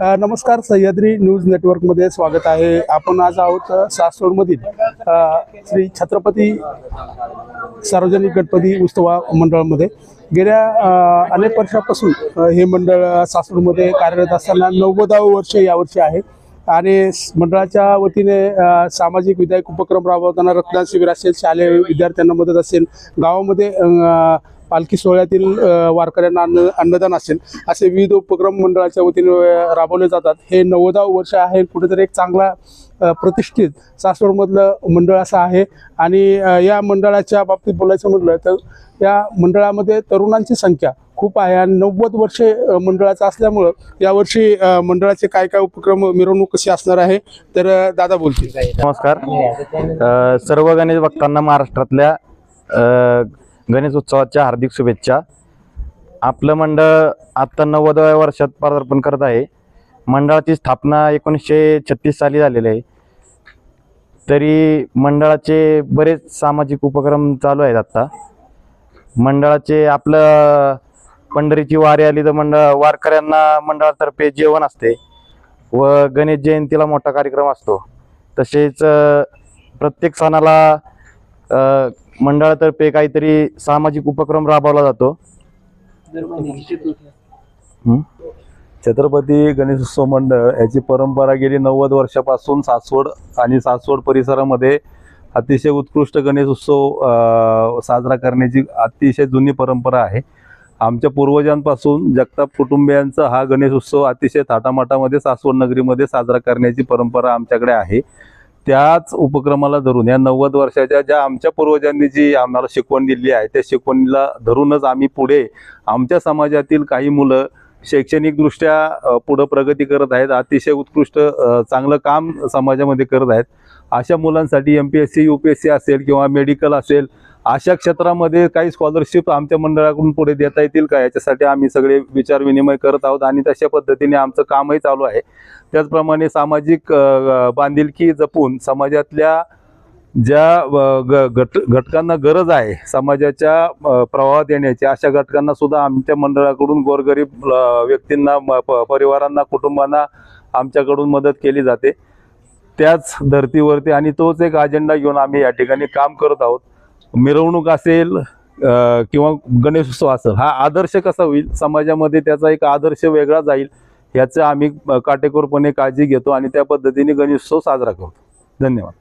नमस्कार सह्याद्री न्यूज नेटवर्कमध्ये स्वागत आहे. आपण आज आहोत सासवडमधील श्री छत्रपती सार्वजनिक गणपती उत्सवा मंडळामध्ये. गेल्या अनेक वर्षापासून हे मंडळ सासवडमध्ये कार्यरत असताना नव्वदावं वर्ष यावर्षी आहे. आणि मंडळाच्या वतीने सामाजिक विधायक उपक्रम राबवताना रक्तदान शिबिर असेल शालेय विद्यार्थ्यांना मदत असेल गावामध्ये पालखी सोहळ्यातील वारकऱ्यांना अन्न अन्नदान असेल असे विविध उपक्रम मंडळाच्या वतीने राबवले जातात. हे नव्वदाव वर्ष आहे कुठेतरी एक चांगला प्रतिष्ठित सासवडमधलं मंडळ असं आहे. आणि या मंडळाच्या बाबतीत बोलायचं म्हटलं तर या मंडळामध्ये तरुणांची संख्या खूप आहे आणि नव्वद वर्षे मंडळाचं असल्यामुळं यावर्षी मंडळाचे काय काय उपक्रम मिरवणूक कशी असणार आहे तर दादा बोलतील. नमस्कार. सर्व गणेश भक्तांना महाराष्ट्रातल्या गणेश उत्सवाच्या हार्दिक शुभेच्छा. आपलं मंडळ आत्ता नव्वदव्या वर्षात पदार्पण करत आहे. मंडळाची स्थापना एकोणीसशे छत्तीस साली झालेली आहे. तरी मंडळाचे बरेच सामाजिक उपक्रम चालू आहेत आत्ता मंडळाचे आपलं पंढरीची वारी आली तर मंडळ वारकऱ्यांना मंडळातर्फे जेवण असते व गणेश जयंतीला मोठा कार्यक्रम असतो. तसेच प्रत्येक सणाला मंडळातर्फे काहीतरी सामाजिक उपक्रम राबवला जातो. हं? छत्रपती गणेशोत्सव मंडळ याची परंपरा गेली नव्वद वर्षापासून सासवड आणि सासवड परिसरामध्ये अतिशय उत्कृष्ट गणेशोत्सव अ, साजरा करण्याची अतिशय जुनी परंपरा आहे. आमच्या पूर्वजांपासून जगताप कुटुंबियांचा हा गणेशोत्सव अतिशय थाटामाटामध्ये सासवड नगरीमध्ये साजरा करण्याची परंपरा आमच्याकडे आहे. त्याच उपक्रमाला धरून या नव्वद वर्षाच्या ज्या आमच्या पूर्वजांनी जी आम्हाला शिकवण दिली आहे त्या शिकवणीला धरूनच आम्ही पुढे आमच्या समाजातील काही मुलं शैक्षणिकदृष्ट्या पुढं प्रगती करत आहेत अतिशय उत्कृष्ट चांगलं काम समाजामध्ये करत आहेत. अशा मुलांसाठी M P S C U P S C असेल किंवा मेडिकल असेल अशा क्षेत्रामध्ये काही स्कॉलरशिप आमच्या मंडळाकडून पुढे देता येतील का? याच्यासाठी आम्ही सगळे विचार विनिमय करत आहोत आणि तशा पद्धतीने आमचं कामही चालू आहे. त्याचप्रमाणे सामाजिक बांधिलकी जपून समाजातल्या ज्या ग- गट घटकांना गरज आहे समाजाच्या प्रवाहात येण्याची अशा घटकांना सुद्धा आमच्या मंडळाकडून गोरगरीब व्यक्तींना म- प- परिवारांना कुटुंबांना आमच्याकडून मदत केली जाते. त्याच धर्तीवरती आणि तोच एक अजेंडा घेऊन आम्ही या ठिकाणी काम करत आहोत. मिरवणूक असेल किंवा गणेशोत्सव असेल हा आदर्श कसा होईल? समाजामध्ये त्याचा एक आदर्श वेगळा जाईल याचं आम्ही काटेकोरपणे काळजी घेतो आणि त्या पद्धतीने गणेशोत्सव साजरा करतो. धन्यवाद.